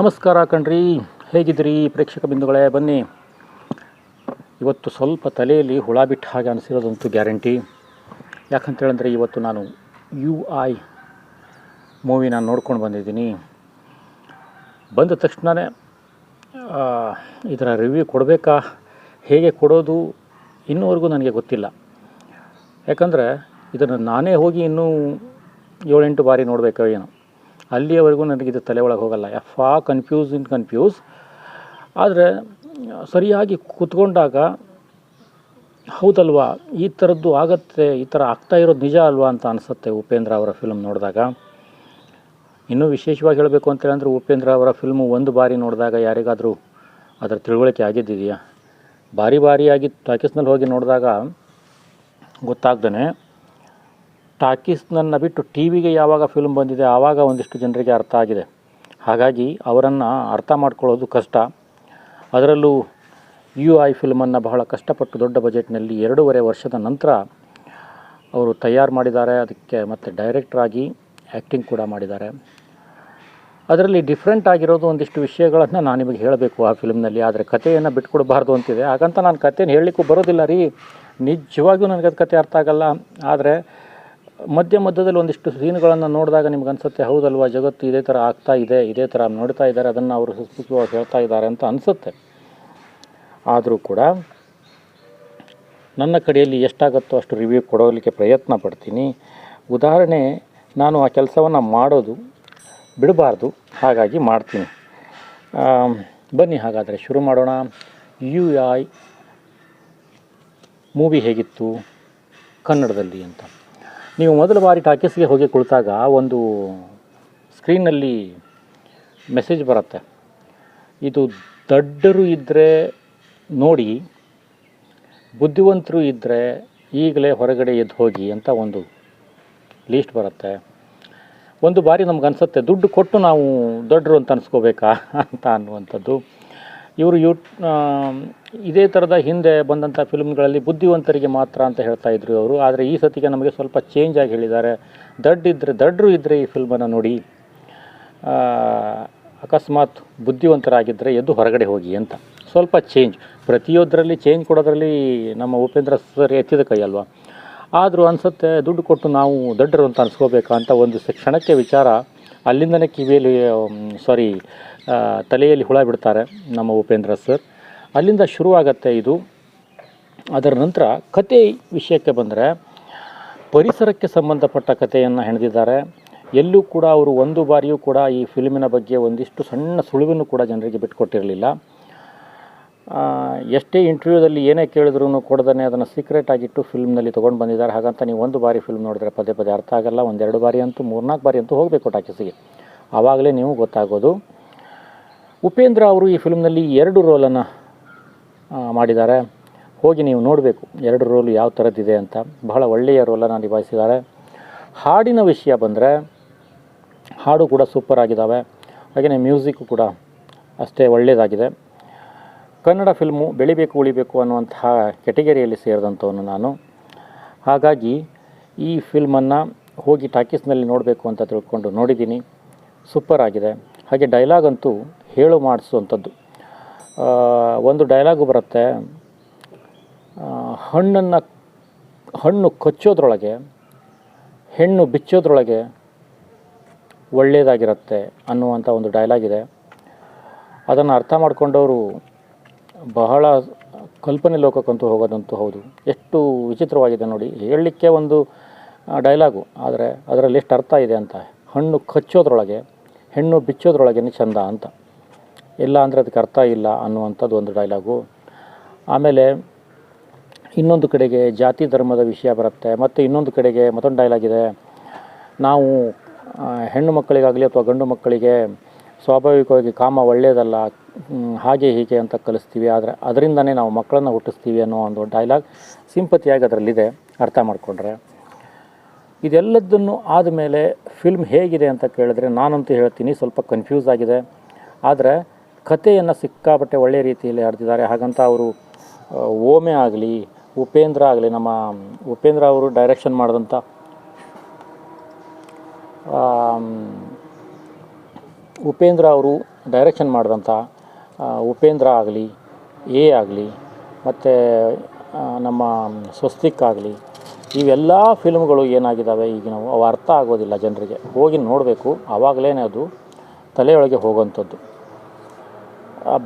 ನಮಸ್ಕಾರ ಕಣ್ರಿ. ಹೇಗಿದ್ರಿ ಪ್ರೇಕ್ಷಕ ಬಿಂದುಗಳೇ? ಬನ್ನಿ. ಇವತ್ತು ಸ್ವಲ್ಪ ತಲೆಯಲ್ಲಿ ಹುಳ ಬಿಟ್ಟ ಹಾಗೆ ಅನಿಸಿರೋದಂತೂ ಗ್ಯಾರಂಟಿ. ಯಾಕಂತೇಳಂದರೆ ಇವತ್ತು ನಾನು ಯು ಐ ಮೂವಿನ ನೋಡ್ಕೊಂಡು ಬಂದಿದ್ದೀನಿ. ಬಂದ ತಕ್ಷಣವೇ ಇದರ ರಿವ್ಯೂ ಕೊಡಬೇಕಾ? ಹೇಗೆ ಕೊಡೋದು? ಇನ್ನೂವರೆಗೂ ನನಗೆ ಗೊತ್ತಿಲ್ಲ. ಯಾಕಂದರೆ ಇದನ್ನು ನಾನೇ ಹೋಗಿ ಇನ್ನೂ ಏಳೆಂಟು ಬಾರಿ ನೋಡಬೇಕೋ ಏನೋ. ಅಲ್ಲಿಯವರೆಗೂ ನನಗಿದು ತಲೆ ಒಳಗೆ ಹೋಗಲ್ಲ. ಎಫ್ ಆ ಕನ್ಫ್ಯೂಸ್ ಇನ್ ಕನ್ಫ್ಯೂಸ್ ಆದರೆ, ಸರಿಯಾಗಿ ಕೂತ್ಕೊಂಡಾಗ, ಹೌದಲ್ವಾ? ಈ ಥರದ್ದು ಆಗತ್ತೆ, ಈ ಥರ ಆಗ್ತಾ ಇರೋದು ನಿಜ ಅಲ್ವಾ ಅಂತ ಅನಿಸುತ್ತೆ ಉಪೇಂದ್ರ ಅವರ ಫಿಲ್ಮ್ ನೋಡಿದಾಗ. ಇನ್ನೂ ವಿಶೇಷವಾಗಿ ಹೇಳಬೇಕು ಅಂತೇಳಿ ಅಂದರೆ ಉಪೇಂದ್ರ ಅವರ ಫಿಲ್ಮು ಒಂದು ಬಾರಿ ನೋಡಿದಾಗ ಯಾರಿಗಾದರೂ ಅದರ ತಿಳುವಳಿಕೆ ಆಗಿದ್ದಿದೆಯಾ? ಬಾರಿ ಬಾರಿಯಾಗಿ ಟಾಕೀಸ್ನಲ್ಲಿ ಹೋಗಿ ನೋಡಿದಾಗ ಗೊತ್ತಾಗ್ದೇ ಟಾಕೀಸ್ನನ್ನು ಬಿಟ್ಟು ಟಿ ವಿಗೆ ಯಾವಾಗ ಫಿಲ್ಮ್ ಬಂದಿದೆ ಆವಾಗ ಒಂದಿಷ್ಟು ಜನರಿಗೆ ಅರ್ಥ ಆಗಿದೆ. ಹಾಗಾಗಿ ಅವರನ್ನು ಅರ್ಥ ಮಾಡ್ಕೊಳ್ಳೋದು ಕಷ್ಟ. ಅದರಲ್ಲೂ ಯು ಐ ಫಿಲ್ಮನ್ನು ಬಹಳ ಕಷ್ಟಪಟ್ಟು ದೊಡ್ಡ ಬಜೆಟ್ನಲ್ಲಿ ಎರಡೂವರೆ ವರ್ಷದ ನಂತರ ಅವರು ತಯಾರು ಮಾಡಿದ್ದಾರೆ. ಅದಕ್ಕೆ ಮತ್ತು ಡೈರೆಕ್ಟ್ರಾಗಿ ಆ್ಯಕ್ಟಿಂಗ್ ಕೂಡ ಮಾಡಿದ್ದಾರೆ. ಅದರಲ್ಲಿ ಡಿಫ್ರೆಂಟ್ ಆಗಿರೋದು ಒಂದಿಷ್ಟು ವಿಷಯಗಳನ್ನು ನಾನು ನಿಮಗೆ ಹೇಳಬೇಕು ಆ ಫಿಲ್ಮ್ನಲ್ಲಿ ಆದರೆ ಕಥೆಯನ್ನು ಬಿಟ್ಕೊಡಬಾರ್ದು ಅಂತಿದೆ. ಹಾಗಂತ ನಾನು ಕಥೆಯನ್ನು ಹೇಳಲಿಕ್ಕೂ ಬರೋದಿಲ್ಲ ರೀ. ನಿಜವಾಗಿಯೂ ನನಗೆ ಅದು ಕತೆ ಅರ್ಥ ಆಗಲ್ಲ. ಆದರೆ ಮಧ್ಯ ಮಧ್ಯದಲ್ಲಿ ಒಂದಿಷ್ಟು ಸೀನ್ಗಳನ್ನು ನೋಡಿದಾಗ ನಿಮ್ಗೆ ಅನಿಸುತ್ತೆ, ಹೌದಲ್ವಾ, ಜಗತ್ತು ಇದೇ ಥರ ಆಗ್ತಾ ಇದೆ, ಇದೇ ಥರ ನೋಡ್ತಾ ಇದ್ದಾರೆ, ಅದನ್ನು ಅವರು ಸುಸ್ಪಷ್ಟವಾಗಿ ಹೇಳ್ತಾ ಇದ್ದಾರೆ ಅಂತ ಅನಿಸುತ್ತೆ. ಆದರೂ ಕೂಡ ನನ್ನ ಕಡೆಯಲ್ಲಿ ಎಷ್ಟಾಗತ್ತೋ ಅಷ್ಟು ರಿವ್ಯೂ ಕೊಡೋಲಿಕ್ಕೆ ಪ್ರಯತ್ನ ಪಡ್ತೀನಿ. ಉದಾಹರಣೆ, ನಾನು ಆ ಕೆಲಸವನ್ನು ಮಾಡೋದು ಬಿಡಬಾರ್ದು, ಹಾಗಾಗಿ ಮಾಡ್ತೀನಿ. ಬನ್ನಿ ಹಾಗಾದರೆ ಶುರು ಮಾಡೋಣ. ಯು ಐ ಮೂವಿ ಹೇಗಿತ್ತು? ಕನ್ನಡದಲ್ಲಿ ಅಂತ. ನೀವು ಮೊದಲ ಬಾರಿ ಟಾಕೀಸ್ಗೆ ಹೋಗಿ ಕುಳಿತಾಗ ಒಂದು ಸ್ಕ್ರೀನಲ್ಲಿ ಮೆಸೇಜ್ ಬರುತ್ತೆ. ಇದು ದಡ್ಡರು ಇದ್ದರೆ ನೋಡಿ, ಬುದ್ಧಿವಂತರು ಇದ್ದರೆ ಈಗಲೇ ಹೊರಗಡೆ ಎದ್ದು ಹೋಗಿ ಅಂತ ಒಂದು ಲೀಸ್ಟ್ ಬರುತ್ತೆ. ಒಂದು ಬಾರಿ ನಮ್ಗೆ ಅನಿಸುತ್ತೆ, ದುಡ್ಡು ಕೊಟ್ಟು ನಾವು ದೊಡ್ಡರು ಅಂತ ಅನಿಸ್ಕೋಬೇಕಾ ಅಂತ ಅನ್ನುವಂಥದ್ದು. ಇವರು ಯು ಇದೇ ಥರದ ಹಿಂದೆ ಬಂದಂಥ ಫಿಲ್ಮ್ಗಳಲ್ಲಿ ಬುದ್ಧಿವಂತರಿಗೆ ಮಾತ್ರ ಅಂತ ಹೇಳ್ತಾ ಇದ್ರು ಅವರು ಆದರೆ ಈ ಸತಿಗೆ ನಮಗೆ ಸ್ವಲ್ಪ ಚೇಂಜ್ ಆಗಿ ಹೇಳಿದ್ದಾರೆ. ದಡ್ಡ ಇದ್ದರೆ ದಡ್ಡರು ಇದ್ದರೆ ಈ ಫಿಲ್ಮನ್ನು ನೋಡಿ ಅಕಸ್ಮಾತ್ ಬುದ್ಧಿವಂತರಾಗಿದ್ದರೆ ಎದ್ದು ಹೊರಗಡೆ ಹೋಗಿ ಅಂತ. ಸ್ವಲ್ಪ ಚೇಂಜ್ ಪ್ರತಿಯೊಂದರಲ್ಲಿ ಚೇಂಜ್ ಕೊಡೋದ್ರಲ್ಲಿ ನಮ್ಮ ಉಪೇಂದ್ರ ಸರ್ ಎತ್ತಿದ ಕೈ ಅಲ್ವಾ? ಆದರೂ ಅನಿಸುತ್ತೆ, ದುಡ್ಡು ಕೊಟ್ಟು ನಾವು ದಡ್ಡರು ಅಂತ ಅನ್ಸ್ಕೋಬೇಕು ಅಂತ ಒಂದು ಕ್ಷಣಕ್ಕೆ ವಿಚಾರ. ಅಲ್ಲಿಂದನೇ ಕಿವಿಯಲ್ಲಿ ಸಾರಿ ತಲೆಯಲ್ಲಿ ಹುಳ ಬಿಡ್ತಾರೆ ನಮ್ಮ ಉಪೇಂದ್ರ ಸರ್. ಅಲ್ಲಿಂದ ಶುರುವಾಗತ್ತೆ ಇದು. ಅದರ ನಂತರ ಕತೆ ವಿಷಯಕ್ಕೆ ಬಂದರೆ, ಪರಿಸರಕ್ಕೆ ಸಂಬಂಧಪಟ್ಟ ಕಥೆಯನ್ನು ಹೆಣೆದಿದ್ದಾರೆ. ಎಲ್ಲೂ ಕೂಡ ಅವರು ಒಂದು ಬಾರಿಯೂ ಕೂಡ ಈ ಫಿಲ್ಮಿನ ಬಗ್ಗೆ ಒಂದಿಷ್ಟು ಸಣ್ಣ ಸುಳಿವನ್ನು ಕೂಡ ಜನರಿಗೆ ಬಿಟ್ಕೊಟ್ಟಿರಲಿಲ್ಲ. ಎಷ್ಟೇ ಇಂಟರ್ವ್ಯೂದಲ್ಲಿ ಏನೇ ಕೇಳಿದ್ರು ಕೊಡದೇ ಅದನ್ನು ಸೀಕ್ರೆಟ್ ಆಗಿಟ್ಟು ಫಿಲ್ಮ್ನಲ್ಲಿ ತೊಗೊಂಡು ಬಂದಿದ್ದಾರೆ. ಹಾಗಂತ ನೀವು ಒಂದು ಬಾರಿ ಫಿಲ್ಮ್ ನೋಡಿದ್ರೆ ಪದೇ ಪದೇ ಅರ್ಥ ಆಗಲ್ಲ. ಒಂದೆರಡು ಬಾರಿ ಅಂತೂ, ಮೂರ್ನಾಲ್ಕು ಬಾರಿ ಅಂತೂ ಹೋಗಬೇಕು ಟಾಕೀಸಿಗೆ. ಆವಾಗಲೇ ನೀವು ಗೊತ್ತಾಗೋದು. ಉಪೇಂದ್ರ ಅವರು ಈ ಫಿಲ್ಮ್ನಲ್ಲಿ ಎರಡು ರೋಲನ್ನು ಮಾಡಿದ್ದಾರೆ. ಹೋಗಿ ನೀವು ನೋಡಬೇಕು ಎರಡು ರೋಲು ಯಾವ ಥರದ್ದಿದೆ ಅಂತ. ಬಹಳ ಒಳ್ಳೆಯ ರೋಲನ್ನು ನಿಭಾಯಿಸಿದ್ದಾರೆ. ಹಾಡಿನ ವಿಷಯ ಬಂದರೆ, ಹಾಡು ಕೂಡ ಸೂಪರ್ ಆಗಿದ್ದಾವೆ ಹಾಗೆಯೇ ಮ್ಯೂಸಿಕ್ಕು ಕೂಡ ಅಷ್ಟೇ ಒಳ್ಳೆಯದಾಗಿದೆ ಕನ್ನಡ ಫಿಲ್ಮು ಬೆಳಿಬೇಕು, ಉಳಿಬೇಕು ಅನ್ನುವಂತಹ ಕೆಟಗರಿಯಲ್ಲಿ ಸೇರಿದಂಥವನು ನಾನು. ಹಾಗಾಗಿ ಈ ಫಿಲ್ಮನ್ನು ಹೋಗಿ ಟಾಕೀಸ್ನಲ್ಲಿ ನೋಡಬೇಕು ಅಂತ ತಿಳ್ಕೊಂಡು ನೋಡಿದ್ದೀನಿ. ಸೂಪರ್ ಆಗಿದೆ. ಹಾಗೆ ಡೈಲಾಗ್ ಅಂತೂ ಹೇಳು ಮಾಡಿಸುವಂಥದ್ದು. ಒಂದು ಡೈಲಾಗು ಬರುತ್ತೆ ಹಣ್ಣನ್ನು, ಹಣ್ಣು ಕಚ್ಚೋದ್ರೊಳಗೆ, ಹೆಣ್ಣು ಬಿಚ್ಚೋದ್ರೊಳಗೆ ಒಳ್ಳೆಯದಾಗಿರುತ್ತೆ ಅನ್ನುವಂಥ ಒಂದು ಡೈಲಾಗ್ ಇದೆ. ಅದನ್ನು ಅರ್ಥ ಮಾಡ್ಕೊಂಡವರು ಬಹಳ ಕಲ್ಪನೆ ಲೋಕಕ್ಕಂತೂ ಹೋಗೋದಂತೂ ಹೌದು. ಎಷ್ಟು ವಿಚಿತ್ರವಾಗಿದೆ ನೋಡಿ. ಹೇಳಲಿಕ್ಕೆ ಒಂದು ಡೈಲಾಗು ಆದರೆ ಅದರಲ್ಲಿ ಎಷ್ಟು ಅರ್ಥ ಇದೆ ಅಂತ. ಹಣ್ಣು ಕಚ್ಚೋದ್ರೊಳಗೆ, ಹೆಣ್ಣು ಬಿಚ್ಚೋದ್ರೊಳಗೇ ಚಂದ ಅಂತ. ಇಲ್ಲ ಅಂದರೆ ಅದಕ್ಕೆ ಅರ್ಥ ಇಲ್ಲ ಅನ್ನುವಂಥದ್ದು ಒಂದು ಡೈಲಾಗು ಆಮೇಲೆ ಇನ್ನೊಂದು ಕಡೆಗೆ ಜಾತಿ ಧರ್ಮದ ವಿಷಯ ಬರುತ್ತೆ. ಮತ್ತು ಇನ್ನೊಂದು ಕಡೆಗೆ ಮತ್ತೊಂದು ಡೈಲಾಗಿದೆ ನಾವು ಹೆಣ್ಣು ಮಕ್ಕಳಿಗಾಗಲಿ ಅಥವಾ ಗಂಡು ಮಕ್ಕಳಿಗೆ ಸ್ವಾಭಾವಿಕವಾಗಿ ಕಾಮ ಒಳ್ಳೆಯದಲ್ಲ ಹಾಗೆ ಹೀಗೆ ಅಂತ ಕಲಿಸ್ತೀವಿ. ಆದರೆ ಅದರಿಂದನೇ ನಾವು ಮಕ್ಕಳನ್ನು ಹುಟ್ಟಿಸ್ತೀವಿ ಅನ್ನೋ ಒಂದು ಡೈಲಾಗ್ ಸಿಂಪತಿಯಾಗಿ ಅದರಲ್ಲಿದೆ. ಅರ್ಥ ಮಾಡಿಕೊಂಡ್ರೆ. ಇದೆಲ್ಲದನ್ನು ಆದಮೇಲೆ ಫಿಲ್ಮ್ ಹೇಗಿದೆ ಅಂತ ಕೇಳಿದ್ರೆ ನಾನಂತೂ ಹೇಳ್ತೀನಿ, ಸ್ವಲ್ಪ ಕನ್ಫ್ಯೂಸ್ ಆಗಿದೆ. ಆದರೆ ಕಥೆಯನ್ನು ಸಿಕ್ಕಾಪಟ್ಟೆ ಒಳ್ಳೆಯ ರೀತಿಯಲ್ಲಿ ಹರಿದಿದ್ದಾರೆ ಹಾಗಂತ ಅವರು ಓಮೆ ಆಗಲಿ, ಉಪೇಂದ್ರ ಆಗಲಿ, ನಮ್ಮ, ಉಪೇಂದ್ರ ಅವರು ಡೈರೆಕ್ಷನ್ ಮಾಡಿದಂಥ ಉಪೇಂದ್ರ ಅವರು ಡೈರೆಕ್ಷನ್ ಮಾಡಿದಂಥ ಉಪೇಂದ್ರ ಆಗಲಿ, ಎ ಆಗಲಿ, ಮತ್ತು ನಮ್ಮ ಸ್ವಸ್ತಿಕ್ ಆಗಲಿ, ಇವೆಲ್ಲ ಫಿಲ್ಮ್ಗಳು ಏನಾಗಿದ್ದಾವೆ ಈಗ ನಾವು, ಅವು ಅರ್ಥ ಆಗೋದಿಲ್ಲ ಜನರಿಗೆ. ಹೋಗಿ ನೋಡಬೇಕು ಆವಾಗಲೇ ಅದು ತಲೆಯೊಳಗೆ ಹೋಗುವಂಥದ್ದು.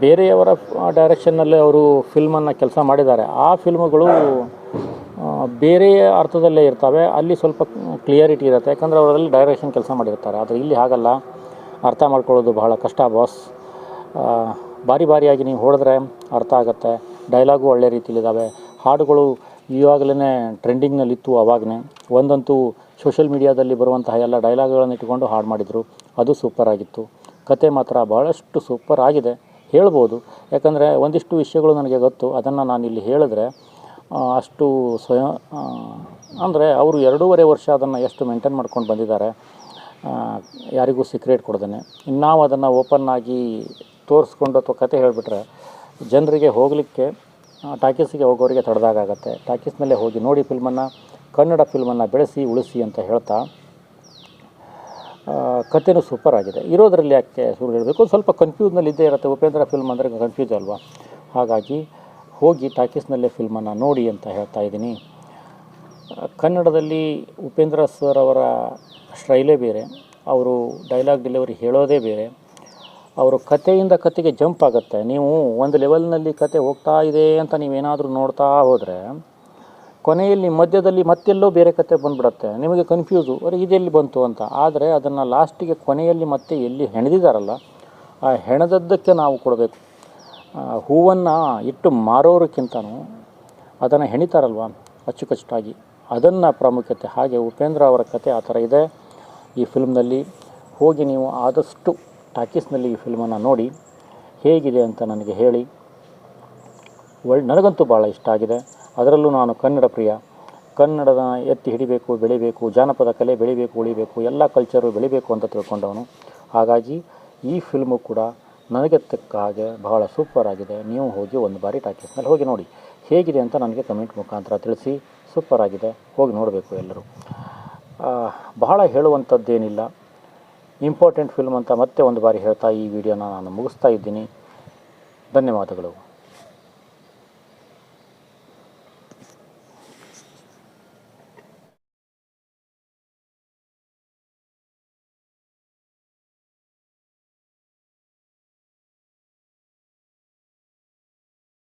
ಬೇರೆಯವರ ಡೈರೆಕ್ಷನ್ನಲ್ಲೇ ಅವರು ಫಿಲ್ಮನ್ನು ಕೆಲಸ ಮಾಡಿದ್ದಾರೆ. ಆ ಫಿಲ್ಮ್ಗಳು ಬೇರೆ ಅರ್ಥದಲ್ಲೇ ಇರ್ತವೆ. ಅಲ್ಲಿ ಸ್ವಲ್ಪ ಕ್ಲಿಯರಿಟಿ ಇರುತ್ತೆ. ಯಾಕಂದರೆ ಅವರಲ್ಲಿ ಡೈರೆಕ್ಷನ್ ಕೆಲಸ ಮಾಡಿರ್ತಾರೆ. ಆದರೆ ಇಲ್ಲಿ ಹಾಗಲ್ಲ. ಅರ್ಥ ಮಾಡ್ಕೊಳ್ಳೋದು ಬಹಳ ಕಷ್ಟ ಬಾಸ್ ಬಾರಿ ಬಾರಿಯಾಗಿ ನೀವು ಹೊಡೆದ್ರೆ ಅರ್ಥ ಆಗುತ್ತೆ. ಡೈಲಾಗು ಒಳ್ಳೆ ರೀತಿಯಲ್ಲಿದ್ದಾವೆ ಹಾಡುಗಳು ಇವಾಗಲೇ ಟ್ರೆಂಡಿಂಗ್ನಲ್ಲಿತ್ತು ಅವಾಗನೇ. ಒಂದಂತೂ ಸೋಷಿಯಲ್ ಮೀಡಿಯಾದಲ್ಲಿ ಬರುವಂತಹ ಎಲ್ಲ ಡೈಲಾಗ್ಗಳನ್ನು ಇಟ್ಕೊಂಡು ಹಾಡು ಮಾಡಿದರು. ಅದು ಸೂಪರ್ ಆಗಿತ್ತು. ಕತೆ ಮಾತ್ರ ಭಾಳಷ್ಟು ಸೂಪರ್ ಆಗಿದೆ. ಹೇಳ್ಬೋದು. ಯಾಕಂದರೆ ಒಂದಿಷ್ಟು ವಿಷಯಗಳು ನನಗೆ ಗೊತ್ತು. ಅದನ್ನು ನಾನು ಇಲ್ಲಿ ಹೇಳಿದ್ರೆ ಅಷ್ಟು ಸ್ವಯಂ ಅಂದರೆ ಅವರು ಎರಡೂವರೆ ವರ್ಷ ಅದನ್ನು ಎಷ್ಟು ಮೇಂಟೈನ್ ಮಾಡ್ಕೊಂಡು ಬಂದಿದ್ದಾರೆ ಯಾರಿಗೂ ಸೀಕ್ರೆಟ್ ಕೊಡ್ದೇನೆ. ಇನ್ನು ನಾವು ಅದನ್ನು ಓಪನ್ ಆಗಿ ತೋರಿಸ್ಕೊಂಡು ಅಥವಾ ಕತೆ ಹೇಳಿಬಿಟ್ರೆ ಜನರಿಗೆ ಹೋಗಲಿಕ್ಕೆ ಟಾಕೀಸಿಗೆ ಹೋಗೋರಿಗೆ ತಡೆದಾಗತ್ತೆ ಟಾಕೀಸ್ನಲ್ಲೇ ಹೋಗಿ ನೋಡಿ ಫಿಲ್ಮನ್ನು, ಕನ್ನಡ ಫಿಲ್ಮನ್ನು ಬೆಳೆಸಿ, ಉಳಿಸಿ ಅಂತ ಹೇಳ್ತಾ ಕತೆನೂ ಸೂಪರ್ ಆಗಿದೆ. ಇರೋದರಲ್ಲಿ ಯಾಕೆ ಸುಳ್ಳು ಹೇಳಬೇಕು? ಸ್ವಲ್ಪ ಕನ್ಫ್ಯೂಸ್ನಲ್ಲಿ ಇದ್ದೇ ಇರುತ್ತೆ. ಉಪೇಂದ್ರ ಫಿಲ್ಮ್ ಅಂದರೆ ಕನ್ಫ್ಯೂಸ್ ಅಲ್ವಾ? ಹಾಗಾಗಿ ಹೋಗಿ ಟಾಕೀಸ್ನಲ್ಲೇ ಫಿಲ್ಮನ್ನು ನೋಡಿ ಅಂತ ಹೇಳ್ತಾ ಇದ್ದೀನಿ. ಕನ್ನಡದಲ್ಲಿ ಉಪೇಂದ್ರ ಸರ್ ಅವರ ಸ್ಟೈಲೇ ಬೇರೆ. ಅವರು ಡೈಲಾಗ್ ಡೆಲಿವರಿ ಹೇಳೋದೇ ಬೇರೆ. ಅವರು ಕಥೆಯಿಂದ ಕತೆಗೆ ಜಂಪ್ ಆಗುತ್ತೆ. ನೀವು ಒಂದು ಲೆವೆಲ್ನಲ್ಲಿ ಕತೆ ಹೋಗ್ತಾ ಇದೆ ಅಂತ ನೀವೇನಾದರೂ ನೋಡ್ತಾ ಹೋದರೆ, ಕೊನೆಯಲ್ಲಿ ಮಧ್ಯದಲ್ಲಿ ಮತ್ತೆಲ್ಲೋ ಬೇರೆ ಕತೆ ಬಂದುಬಿಡತ್ತೆ. ನಿಮಗೆ ಕನ್ಫ್ಯೂಸು ಅರೆ, ಇದೆಲ್ಲಿ ಬಂತು? ಅಂತ. ಆದರೆ ಅದನ್ನು ಲಾಸ್ಟಿಗೆ ಕೊನೆಯಲ್ಲಿ ಮತ್ತೆ ಎಲ್ಲಿ ಹೆಣೆದಿದ್ದಾರಲ್ಲ ಆ ಹೆಣದದ್ದಕ್ಕೆ ನಾವು ಕೊಡಬೇಕು. ಹೂವನ್ನು ಇಟ್ಟು ಮಾರೋರಕ್ಕಿಂತನೂ ಅದನ್ನು ಹೆಣಿತಾರಲ್ವ, ಅಚ್ಚುಕಚ್ಚಾಗಿ. ಅದನ್ನು ಪ್ರಾಮುಖ್ಯತೆ. ಹಾಗೆ ಉಪೇಂದ್ರ ಅವರ ಕತೆ ಆ ಥರ ಇದೆ. ಈ ಫಿಲ್ಮ್ನಲ್ಲಿ ಹೋಗಿ ನೀವು ಆದಷ್ಟು ಟಾಕೀಸ್ನಲ್ಲಿ ಈ ಫಿಲ್ಮನ್ನು ನೋಡಿ ಹೇಗಿದೆ ಅಂತ ನನಗೆ ಹೇಳಿ. ಒಳ್ಳೆ ನನಗಂತೂ ಭಾಳ ಇಷ್ಟ ಆಗಿದೆ. ಅದರಲ್ಲೂ ನಾನು ಕನ್ನಡ ಪ್ರಿಯ. ಕನ್ನಡದ ಎತ್ತಿ ಹಿಡಿಬೇಕು, ಬೆಳಿಬೇಕು, ಜಾನಪದ ಕಲೆ ಬೆಳಿಬೇಕು, ಉಳಿಬೇಕು, ಎಲ್ಲ ಕಲ್ಚರು ಬೆಳಿಬೇಕು ಅಂತ ತಿಳ್ಕೊಂಡವನು. ಹಾಗಾಗಿ ಈ ಫಿಲ್ಮು ಕೂಡ ನನಗೆ ತಕ್ಕ ಹಾಗೆ ಬಹಳ ಸೂಪರ್ ಆಗಿದೆ. ನೀವು ಹೋಗಿ ಒಂದು ಬಾರಿ ಟಾಕೀಸ್ನಲ್ಲಿ ಹೋಗಿ ನೋಡಿ. ಹೇಗಿದೆ ಅಂತ ನನಗೆ ಕಮೆಂಟ್ ಮುಖಾಂತರ ತಿಳಿಸಿ. ಸೂಪರ್ ಆಗಿದೆ. ಹೋಗಿ ನೋಡಬೇಕು ಎಲ್ಲರೂ. ಬಹಳ ಹೇಳುವಂಥದ್ದೇನಿಲ್ಲ. ಇಂಪಾರ್ಟೆಂಟ್ ಫಿಲ್ಮ್ ಅಂತ ಮತ್ತೆ ಒಂದು ಬಾರಿ ಹೇಳ್ತಾ ಈ ವಿಡಿಯೋನ ನಾನು ಮುಗಿಸ್ತಾ ಇದ್ದೀನಿ. ಧನ್ಯವಾದಗಳು.